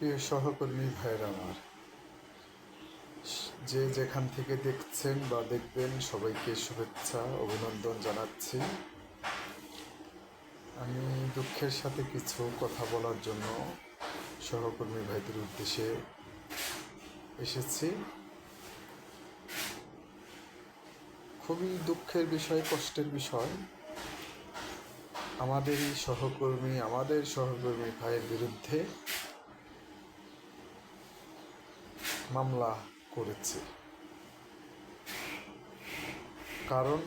প্রিয় সহকর্মী ভাইয়ের আমার, যে যেখান থেকে দেখছেন বা দেখবেন সবাইকে শুভেচ্ছা, অভিনন্দন জানাচ্ছি। আমি দুঃখের সাথে কিছু কথা বলার জন্য সহকর্মী ভাইদের উদ্দেশ্যে এসেছি। খুবই দুঃখের বিষয়, কষ্টের বিষয়। আমাদেরই সহকর্মী, আমাদের সহকর্মী ভাইয়ের বিরুদ্ধে মামলা করেছে। কারণ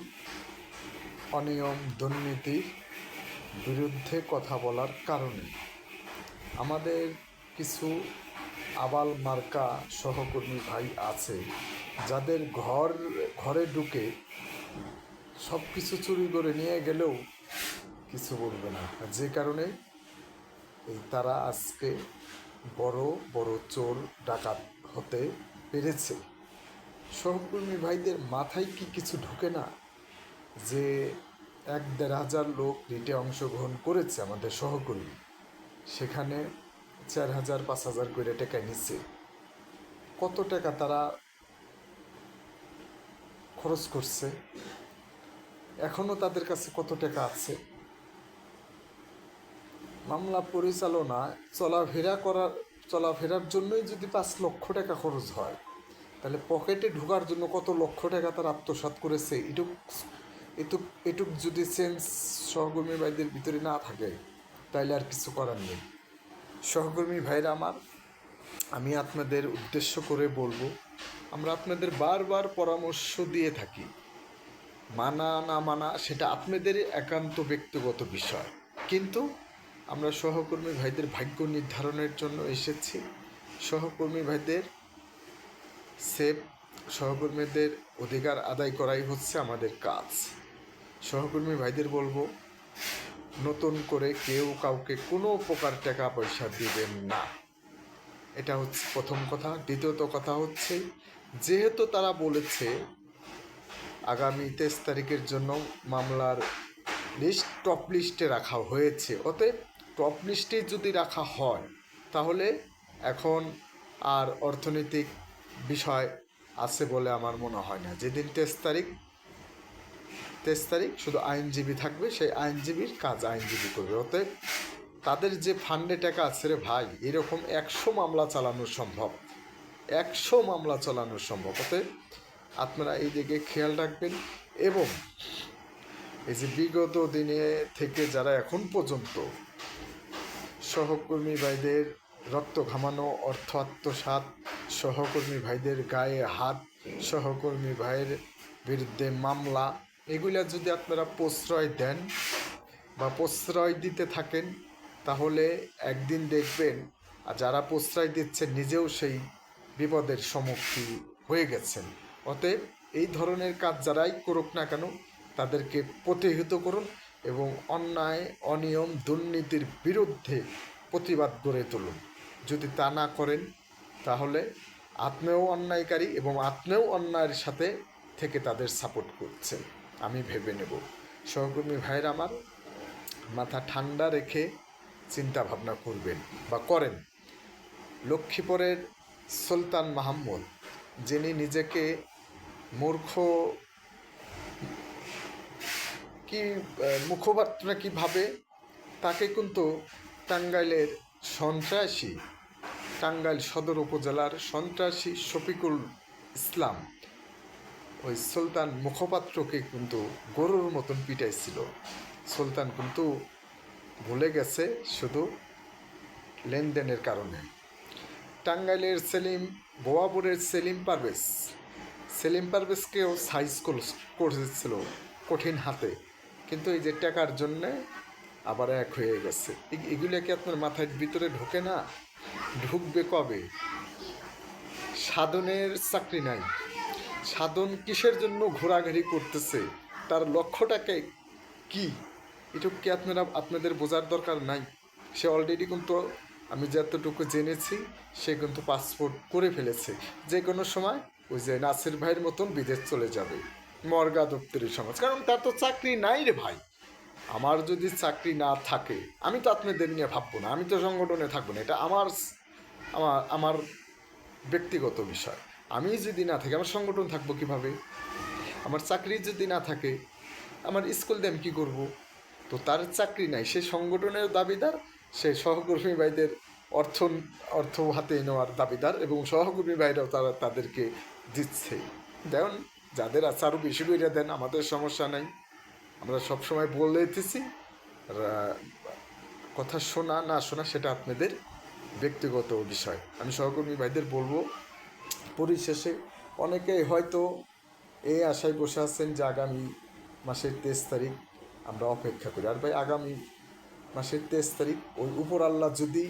অনিয়ম দুর্নীতির বিরুদ্ধে কথা বলার কারণে। আমাদের কিছু আবাল মার্কা সহকর্মী ভাই আছে, যাদের ঘর, ঘরে ঢুকে সব কিছু চুরি করে নিয়ে গেলেও কিছু বলবে না। যে কারণে এই তারা আজকে বড় বড় চোর, ডাকাত হতে পেরেছে। সহকর্মী ভাইদের মাথায় কি কিছু ঢোকে না? যে এক দেড় হাজার লোক রিটে অংশগ্রহণ করেছে আমাদের সহকর্মী। সেখানে চার হাজার, পাঁচ হাজার করে টাকা নিচ্ছে। কত টাকা তারা খরচ করছে? এখনও তাদের কাছে কত টাকা আছে? মামলা পরিচালনা, চলাফেরা করার চলাফেরার জন্যই যদি পাঁচ লক্ষ টাকা খরচ হয়, তাহলে পকেটে ঢোকার জন্য কত লক্ষ টাকা তার আত্মসাৎ করেছে? এটুক এটুক এটুক যদি সেন্স সহকর্মী ভাইদের ভিতরে না থাকে তাইলে আর কিছু করার নেই। সহকর্মী ভাইরা আমার, আমি আপনাদের উদ্দেশ্য করে বলব, আমরা আপনাদের বারবার পরামর্শ দিয়ে থাকি, মানা না মানা, সেটা আপনাদের একান্ত ব্যক্তিগত বিষয়। কিন্তু আমরা সহকর্মী ভাইদের ভাগ্য নির্ধারণের জন্য এসেছি। সহকর্মী ভাইদের সেফ সহকর্মীদের অধিকার আদায় করাই হচ্ছে আমাদের কাজ। সহকর্মী ভাইদের বলব, নতুন করে কেউ কাউকে কোনো প্রকার টাকা পয়সা দিবেন না। এটা হচ্ছে প্রথম কথা। দ্বিতীয়ত কথা হচ্ছে, যেহেতু তারা বলেছে, আগামী তেইশ তারিখের জন্য মামলার লিস্ট টপ লিস্টে রাখা হয়েছে, অতএব টপ লিস্টে যদি রাখা হয়, তাহলে এখন আর অর্থনৈতিক বিষয় আছে বলে আমার মনে হয় না। যেদিন তেইশ তারিখ তেইশ তারিখ শুধু আইনজীবী থাকবে, সেই আইনজীবীর কাজ আইনজীবী করবে। অতএব তাদের যে ফান্ডে টাকা আছে রে ভাই, এরকম একশো মামলা চালানো সম্ভব। একশো মামলা চালানো সম্ভব। অতএব আপনারা এই দিকে খেয়াল রাখবেন এবং এই যে বিগত দিনে থেকে যারা এখন পর্যন্ত সহকর্মী ভাইদের রক্ত ঘামানো, অর্থ আত্মসাৎ, সহকর্মী ভাইদের গায়ে হাত, সহকর্মী ভাইয়ের বিরুদ্ধে মামলা, এগুলা যদি আপনারা প্রশ্রয় দেন বা প্রশ্রয় দিতে থাকেন, তাহলে একদিন দেখবেন, আর যারা প্রশ্রয় দিচ্ছে নিজেও সেই বিপদের সম্মুখীন হয়ে গেছেন। অতএব এই ধরনের কাজ যারাই করুক না কেন, তাদেরকে প্রতিহিত করুন এবং অন্যায়, অনিয়ম, দুর্নীতির বিরুদ্ধে প্রতিবাদ গড়ে তুলুন। যদি তা না করেন, তাহলে আপনিও অন্যায়কারী এবং আপনিও অন্যায়ের সাথে থেকে তাদের সাপোর্ট করছেন। আমি ভেবে নেব। সহকর্মী ভাইয়ের আমার, মাথা ঠান্ডা রেখে চিন্তা ভাবনা করবেন বা করেন। লক্ষ্মীপুরের সুলতান মাহমুদ, যিনি নিজেকে মূর্খ কি আহ, মুখপাত্র কি ভাবে? তাকে কিন্তু টাঙ্গাইলের সন্ত্রাসী টাঙ্গাইল সদর উপজেলার সন্ত্রাসী শফিকুল ইসলাম ওই সুলতান মুখপাত্রকে কিন্তু গরুর মতন পিটাইছিল। সুলতান কিন্তু ভুলে গেছে শুধু লেনদেনের কারণে। টাঙ্গাইলের সেলিম বোয়াপুরের সেলিম পারভেজ। সেলিম পারভেজকেও সাইজ করেছিল কঠিন হাতে। কিন্তু এই যে টাকার জন্যে আবার এক হয়ে গেছে। এগুলো কি আপনার মাথার ভিতরে ঢোকে না? ঢুকবে কবে? সাধনের চাকরি নাই। সাধন কিসের জন্য ঘোরাঘুরি করতেছে? তার লক্ষ্যটাকে কি এটুকু কি আপনারা আপনাদের বোঝার দরকার নাই। সে অলরেডি কিন্তু আমি যতটুকু জেনেছি, সে কিন্তু পাসপোর্ট করে ফেলেছে। যে কোনো সময় ওই যে নাসির ভাইয়ের মতন বিদেশ চলে যাবে। মর্গা দপ্তরের সমাজ। কারণ তার তো চাকরি নাই রে ভাই। আমার যদি চাকরি না থাকে, আমি তো আপনাদের নিয়ে ভাববো না, আমি তো সংগঠনে থাকব না। এটা আমার আমার আমার ব্যক্তিগত বিষয়। আমি যদি না থাকি, আমার সংগঠন থাকব কীভাবে? আমার চাকরি যদি না থাকে, আমার স্কুল দিয়ে আমি কী করব? তো তার চাকরি নাই। সে সংগঠনের দাবিদার, সে সহকর্মী ভাইদের অর্থ অর্থ হাতে নেওয়ার দাবিদার এবং সহকর্মী ভাইরাও তারা, তাদেরকে দিচ্ছে। দেখুন যাদের আছে আরও বেশি করে দেন, আমাদের সমস্যা নাই। আমরা সবসময় বলে দিতেছি কথা শোনা না শোনা সেটা আপনাদের ব্যক্তিগত বিষয়। আমি সহকর্মী ভাইদের বলব, পরিশেষে অনেকেই হয়তো এই আশায় বসে আছেন যে আগামী মাসের তেইশ তারিখ আমরা অপেক্ষা করি। আর ভাই, আগামী মাসের তেইশ তারিখ ওই উপর আল্লাহ যদি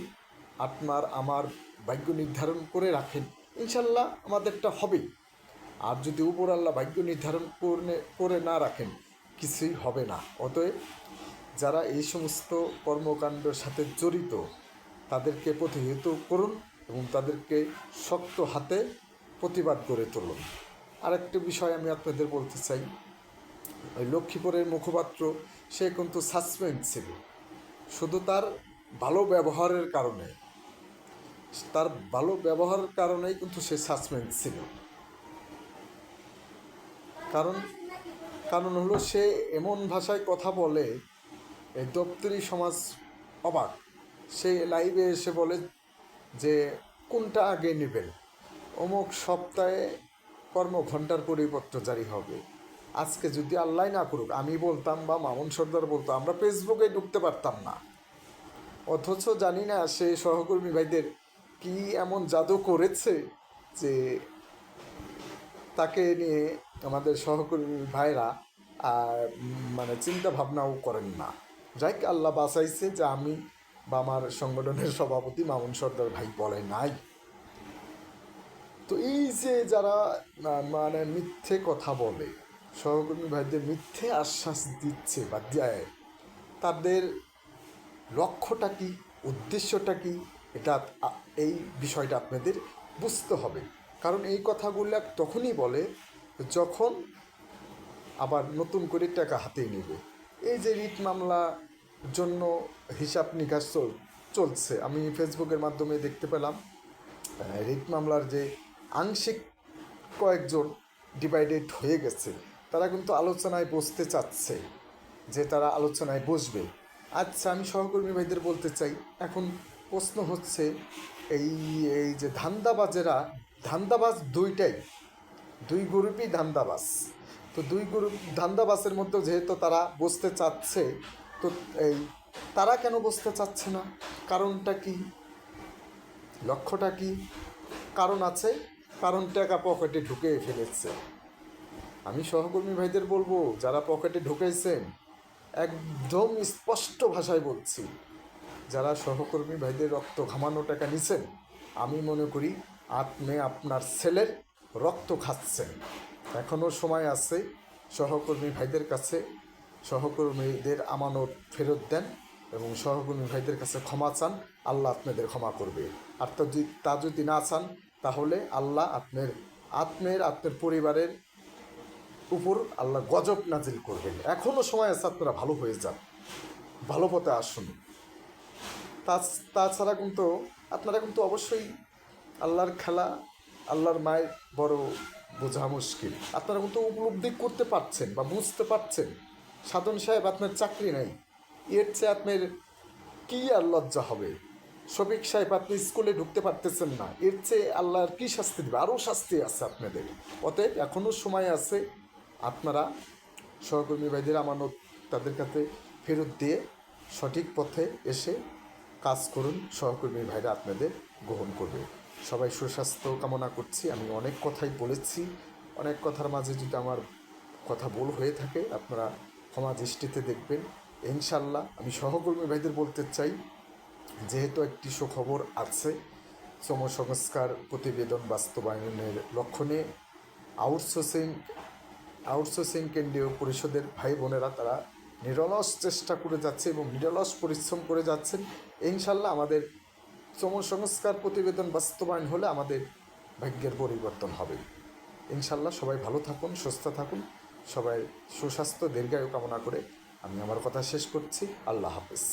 আপনার, আমার ভাগ্য নির্ধারণ করে রাখেন, ইনশাল্লাহ আমাদেরটা হবেই। আর যদি উপর আল্লাহ ভাগ্য নির্ধারণ করে করে না রাখেন, কিছুই হবে না। অতএব যারা এই সমস্ত কর্মকাণ্ডের সাথে জড়িত, তাদেরকে প্রতিহিত করুন এবং তাদেরকে শক্ত হাতে প্রতিবাদ করে তুলুন। আরেকটা বিষয় আমি আপনাদের বলতে চাই। ওই লক্ষ্মীপুরের মুখপাত্র সে কিন্তু সাসপেন্ড ছিল। শুধু তার ভালো ব্যবহারের কারণে, তার ভালো ব্যবহারের কারণেই কিন্তু সে সাসপেন্ড ছিল। কারণ কারণ হলো সে এমন ভাষায় কথা বলে দপ্তরি সমাজ অবাক। সে লাইভে এসে বলে যে, কোনটা আগে নেবেন? অমুক সপ্তাহে কর্মঘণ্টার পরিপত্র জারি হবে। আজকে যদি আল্লাহ না করুক, আমি বলতাম বা মামুন সর্দার বলতো, আমরা ফেসবুকে ঢুকতে পারতাম না। অথচ জানি না সে সহকর্মী ভাইদের কি এমন জাদু করেছে যে, তাকে নিয়ে আমাদের সহকর্মী ভাইরা মানে চিন্তা ভাবনাও করেন না। যাই আল্লাহ বাঁচাইছে যে আমি বা আমার সংগঠনের সভাপতি মামুন সর্দার ভাই বলে নাই। তো এই যে যারা মানে মিথ্যে কথা বলে, সহকর্মী ভাইদের মিথ্যে আশ্বাস দিচ্ছে বা দেয়, তাদের লক্ষ্যটা কি, উদ্দেশ্যটা কি, এটা এই বিষয়টা আপনাদের বুঝতে হবে। কারণ এই কথাগুলো তখনই বলে যখন আবার নতুন করে টাকা হাতে নেবে। এই যে রিট মামলা জন্য হিসাব নিকাশ চল- চলছে। আমি ফেসবুকের মাধ্যমে দেখতে পেলাম রিট মামলার যে আংশিক কয়েকজন ডিভাইডেড হয়ে গেছে, তারা কিন্তু আলোচনায় বসতে চাচ্ছে যে তারা আলোচনায় বসবে। আচ্ছা আমি সহকর্মী ভাইদের বলতে চাই, এখন প্রশ্ন হচ্ছে, এই এই যে ধান্দাবাজেরা, ধান্দাবাজ দুইটাই দুই গ্রুপই ধান্দাবাজ। তো দুই গ্রুপ, ধান্দাবাজের মধ্যে যেহেতু তারা বসতে চাচ্ছে, তো এই তারা কেন বসতে চাচ্ছে না? কারণটা কি? লক্ষ্যটা কি? কারণ আছে, কারণ টাকা পকেটে ঢুকে ফেলেছে। আমি সহকর্মী ভাইদের বলব, যারা পকেটে ঢুকেছেন, একদম স্পষ্ট ভাষায় বলছি, যারা সহকর্মী ভাইদের রক্ত ঘামানো টাকা নিছেন, আমি মনে করি আপনি আপনার ছেলের রক্ত খাচ্ছেন। এখনও সময় আছে, সহকর্মী ভাইদের কাছে, সহকর্মীদের আমানত ফেরত দেন এবং সহকর্মী ভাইদের কাছে ক্ষমা চান, আল্লাহ আপনাদের ক্ষমা করবে। আর তা যদি তা যদি না চান, তাহলে আল্লাহ আপনার আত্মের আপনার পরিবারের উপর আল্লাহ গজব নাজিল করবেন। এখনও সময় আছে, আপনারা ভালো হয়ে যান, ভালো পথে আসুন। তা- তাছাড়া কিন্তু আপনারা কিন্তু অবশ্যই আল্লাহর খেলা আল্লাহর মায়ের বড় বোঝা মুশকিল। আপনারা কিন্তু উপলব্ধি করতে পারছেন বা বুঝতে পারছেন। সাধন সাহেব, আপনার চাকরি নাই। এর চেয়ে আপনার কী আর লজ্জা হবে? শফিক সাহেব, আপনি স্কুলে ঢুকতে পারতেছেন না। এর চেয়ে আল্লাহর কী শাস্তি দেবে? আরও শাস্তি আছে আপনাদের। অতএব এখনও সময় আছে আপনারা সহকর্মী ভাইদের আমানত তাদের কাছে ফেরত দিয়ে সঠিক পথে এসে কাজ করুন। সহকর্মী ভাইরা আপনাদের গ্রহণ করবে। সবাই সুস্বাস্থ্য কামনা করছি। আমি অনেক কথাই বলেছি। অনেক কথার মাঝে যদি আমার কথা ভুল হয়ে থাকে, আপনারা ক্ষমা দৃষ্টিতে দেখবেন। ইনশাল্লাহ আমি সহকর্মী ভাইদের বলতে চাই, যেহেতু একটি সুখবর আছে শ্রম সংস্কার প্রতিবেদন বাস্তবায়নের লক্ষ্যে আউটসোর্সিং আউটসোর্সিং কেন্দ্রীয় পরিষদের ভাই বোনেরা তারা নিরলস চেষ্টা করে যাচ্ছে এবং নিরলস পরিশ্রম করে যাচ্ছেন। ইনশাল্লাহ আমাদের শ্রম সংস্কার প্রতিবেদন বাস্তবায়ন হলে আমাদের ভাগ্যের পরিবর্তন হবে। ইনশাল্লাহ সবাই ভালো থাকুন, সুস্থ থাকুন। সবাই সুস্বাস্থ্য, দীর্ঘায়ু কামনা করে আমি আমার কথা শেষ করছি। আল্লাহ হাফেজ।